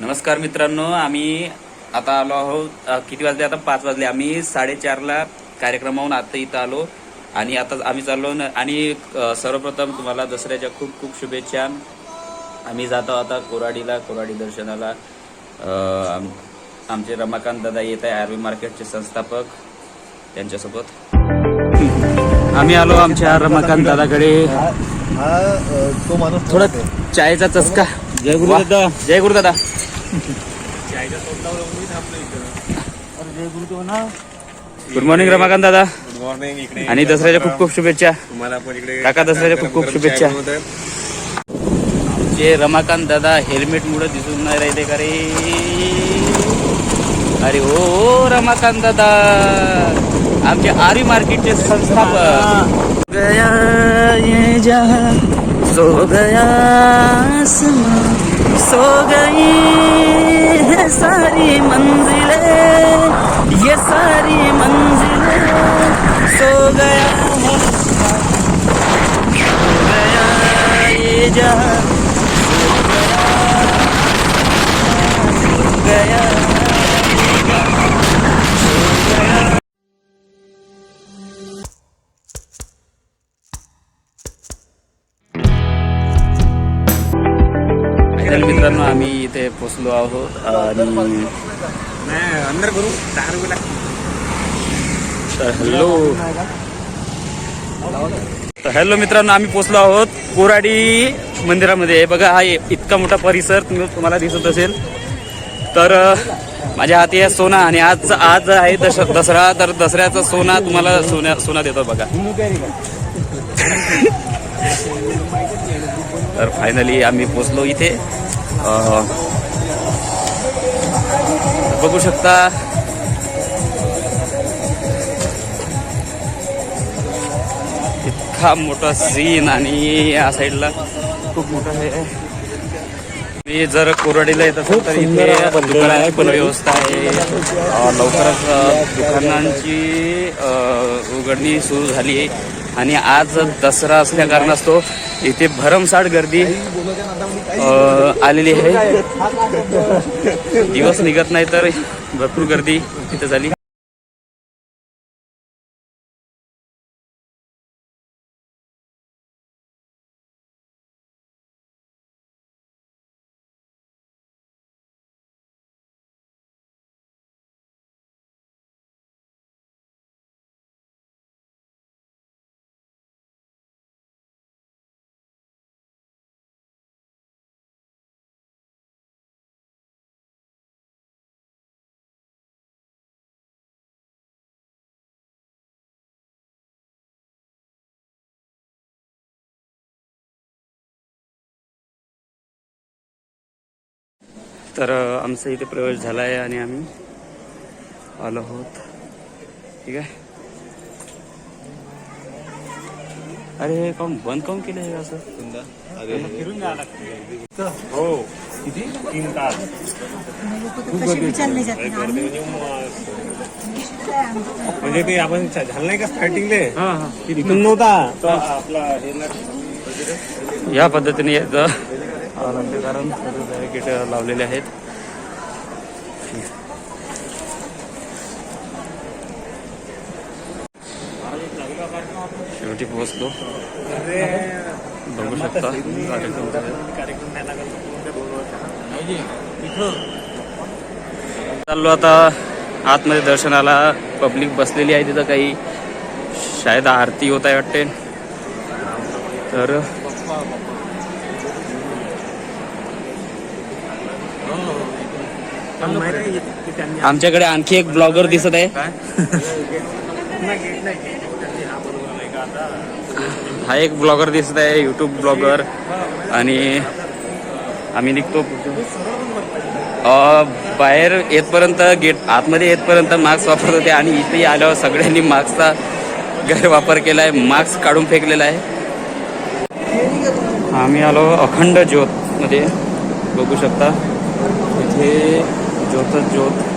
नमस्कार मित्रांनो आम्ही आता आलो आहोत किती वाजले आता? पाच वाजले. आम्ही साडेचारला कार्यक्रमाहून आता इथं आलो आणि आता आम्ही चाललो न- आणि सर्वप्रथम तुम्हाला दसऱ्याच्या खूप खूप शुभेच्छा. आम्ही जातो आता कोराडीला कोराडी दर्शनाला. आमचे रमाकांत दादा येत आहे आर्मी मार्केटचे संस्थापक त्यांच्यासोबत. आम्ही आलो आमच्या रमाकांत दादाकडे. हा तो माणूस थोडा चायचा चस्का. जय गुरु दादा. जय गुरु दादा. गुड मॉर्निंग रमाकांत दादा. गुड मॉर्निंग इकडे आणि दसऱ्याच्या खूप खूप शुभेच्छा. तुम्हाला पण इकडे काका, दसऱ्याच्या खूप खूप शुभेच्छा. जे रमाकांत दादा हेल्मेट मुळे दिसून नाही राहिले का रे? अरे हो हो, रमाकांत दादा. आमचे आरी मार्केटचे संस्थापक. गया ये जहां सो गया आसमां, सो गई है सारी मंजिलें ये सारी मंजिलें सो गया है सो गया ये जहां इथे पोचलो आहोत आणि तर हॅलो तर हॅलो मित्रांनो आम्ही पोचलो आहोत कोराडी मंदिरामध्ये. बघा हा इतका मोठा परिसर तुम्ही तुम्हाला दिसत असेल. तर माझ्या हाती आहे सोना आणि आज आज आहे दश दसरा. तर दसऱ्याचा सोना तुम्हाला सोन्या सोना देतो बघा. तर फायनली आम्ही पोचलो इथे. बघू शकता. इतका मोठा सीन आणि या साईडला खूप मोठा आहे. मी जर कोरडीला येत असेल तर इथे दुकानाची पण व्यवस्था आहे. लवकरच दुकानांची उघडणी सुरू झाली आहे. आणि आज दसरा असल्या कारणास्तव इथे भरमसाठ गर्दी आलेली आहे. दिवस निघत नाही तर भरपूर गर्दी तिथे झाली. तर आमचा इथे प्रवेश झाला आहे आणि आम्ही आलो आहोत. ठीक आहे? अरे हे काऊन बंद काऊन केलं हे असं? हो. तीन तास. म्हणजे ते आपण झालं नाही का स्टार्टिंगले हा हा. इथून नव्हता. तो आपला हे ना या पद्धतीने कारण बॅरिकेड लावलेले आहेत. शेवटी पोहोचलो. बघू शकता. कार्यक्रम चाललो आता आतमध्ये दर्शनाला. पब्लिक बसलेली आहे तिथं काही. शायद आरती होत आहे वाटते. तर माहिती आहे की त्यांनी आमच्याकडे आणखी एक ब्लॉगर दिसत आहे. हा एक ब्लॉगर दिसत आहे युट्यूब ब्लॉगर. आणि आम्ही निघतो. अं, बाहेर येतपर्यंत गेट आतमध्ये येतपर्यंत मास्क वापरत होते आणि इथे आल्यावर सगळ्यांनी मास्कचा गैरवापर केला आहे मास्क काढून फेकलेला आहे. आम्ही आलो अखंड ज्योत मध्ये बघू शकता. इथे ज्योतच ज्योत